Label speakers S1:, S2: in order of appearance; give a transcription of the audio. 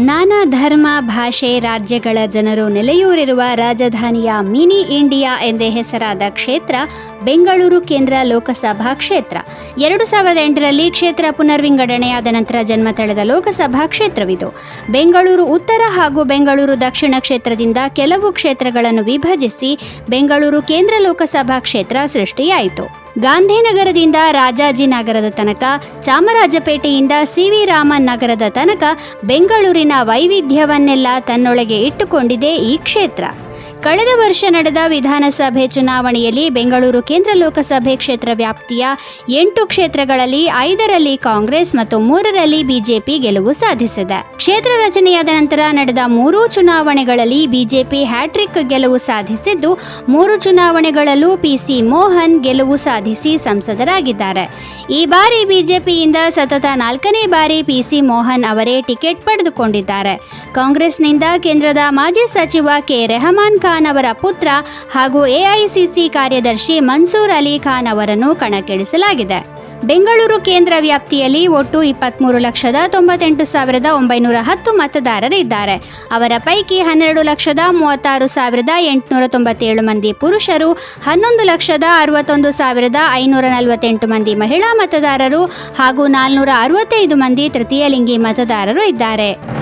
S1: ನಾನಾ ಧರ್ಮ, ಭಾಷೆ, ರಾಜ್ಯಗಳ ಜನರು ನೆಲೆಯೂರಿರುವ ರಾಜಧಾನಿಯ ಮಿನಿ ಇಂಡಿಯಾ ಎಂದೇ ಹೆಸರಾದ ಕ್ಷೇತ್ರ ಬೆಂಗಳೂರು ಕೇಂದ್ರ ಲೋಕಸಭಾ ಕ್ಷೇತ್ರ. ಎರಡು ಸಾವಿರದ ಎಂಟರಲ್ಲಿ ಕ್ಷೇತ್ರ ಪುನರ್ವಿಂಗಡಣೆಯಾದ ನಂತರ ಜನ್ಮ ತಳೆದ ಲೋಕಸಭಾ ಕ್ಷೇತ್ರವಿದು. ಬೆಂಗಳೂರು ಉತ್ತರ ಹಾಗೂ ಬೆಂಗಳೂರು ದಕ್ಷಿಣ ಕ್ಷೇತ್ರದಿಂದ ಕೆಲವು ಕ್ಷೇತ್ರಗಳನ್ನು ವಿಭಜಿಸಿ ಬೆಂಗಳೂರು ಕೇಂದ್ರ ಲೋಕಸಭಾ ಕ್ಷೇತ್ರ ಸೃಷ್ಟಿಯಾಯಿತು. ಗಾಂಧಿನಗರದಿಂದ ರಾಜಾಜಿನಗರದ ತನಕ, ಚಾಮರಾಜಪೇಟೆಯಿಂದ ಸಿ ವಿ ರಾಮನ್ ನಗರದ ತನಕ ಬೆಂಗಳೂರಿನ ವೈವಿಧ್ಯವನ್ನೆಲ್ಲ ತನ್ನೊಳಗೆ ಇಟ್ಟುಕೊಂಡಿದೆ ಈ ಕ್ಷೇತ್ರ. ಕಳೆದ ವರ್ಷ ನಡೆದ ವಿಧಾನಸಭೆ ಚುನಾವಣೆಯಲ್ಲಿ ಬೆಂಗಳೂರು ಕೇಂದ್ರ ಲೋಕಸಭೆ ಕ್ಷೇತ್ರ ವ್ಯಾಪ್ತಿಯ ಎಂಟು ಕ್ಷೇತ್ರಗಳಲ್ಲಿ ಐದರಲ್ಲಿ ಕಾಂಗ್ರೆಸ್ ಮತ್ತು ಮೂರರಲ್ಲಿ ಬಿಜೆಪಿ ಗೆಲುವು ಸಾಧಿಸಿದೆ. ಕ್ಷೇತ್ರ ರಚನೆಯಾದ ನಂತರ ನಡೆದ ಮೂರು ಚುನಾವಣೆಗಳಲ್ಲಿ ಬಿಜೆಪಿ ಹ್ಯಾಟ್ರಿಕ್ ಗೆಲುವು ಸಾಧಿಸಿದ್ದು, ಮೂರು ಚುನಾವಣೆಗಳಲ್ಲೂ ಪಿಸಿ ಮೋಹನ್ ಗೆಲುವು ಸಾಧಿಸಿ ಸಂಸದರಾಗಿದ್ದಾರೆ. ಈ ಬಾರಿ ಬಿಜೆಪಿಯಿಂದ ಸತತ ನಾಲ್ಕನೇ ಬಾರಿ ಪಿಸಿ ಮೋಹನ್ ಅವರೇ ಟಿಕೆಟ್ ಪಡೆದುಕೊಂಡಿದ್ದಾರೆ. ಕಾಂಗ್ರೆಸ್ನಿಂದ ಕೇಂದ್ರದ ಮಾಜಿ ಸಚಿವ ಕೆ ರೆಹಮಾನ್ ಖಾನ್ ಅವರ ಪುತ್ರ ಹಾಗೂ ಎಐಸಿಸಿ ಕಾರ್ಯದರ್ಶಿ ಮನ್ಸೂರ್ ಅಲಿ ಖಾನ್ ಅವರನ್ನು ಕಣಕ್ಕಿಳಿಸಲಾಗಿದೆ. ಬೆಂಗಳೂರು ಕೇಂದ್ರ ವ್ಯಾಪ್ತಿಯಲ್ಲಿ ಒಟ್ಟು ಇಪ್ಪತ್ತ್ಮೂರು ಲಕ್ಷದ ತೊಂಬತ್ತೆಂಟು ಸಾವಿರದ ಒಂಬೈನೂರ ಹತ್ತು ಮತದಾರರಿದ್ದಾರೆ. ಅವರ ಪೈಕಿ ಹನ್ನೆರಡು ಲಕ್ಷದ ಮೂವತ್ತಾರು ಸಾವಿರದ ಎಂಟುನೂರ ತೊಂಬತ್ತೇಳು ಮಂದಿ ಪುರುಷರು, ಹನ್ನೊಂದು ಲಕ್ಷದ ಅರವತ್ತೊಂದು ಸಾವಿರದ ಐನೂರ ನಲವತ್ತೆಂಟು ಮಂದಿ ಮಹಿಳಾ ಮತದಾರರು ಹಾಗೂ ನಾಲ್ನೂರ ಅರವತ್ತೈದು ಮಂದಿ ತೃತೀಯ ಲಿಂಗಿ ಮತದಾರರು ಇದ್ದಾರೆ.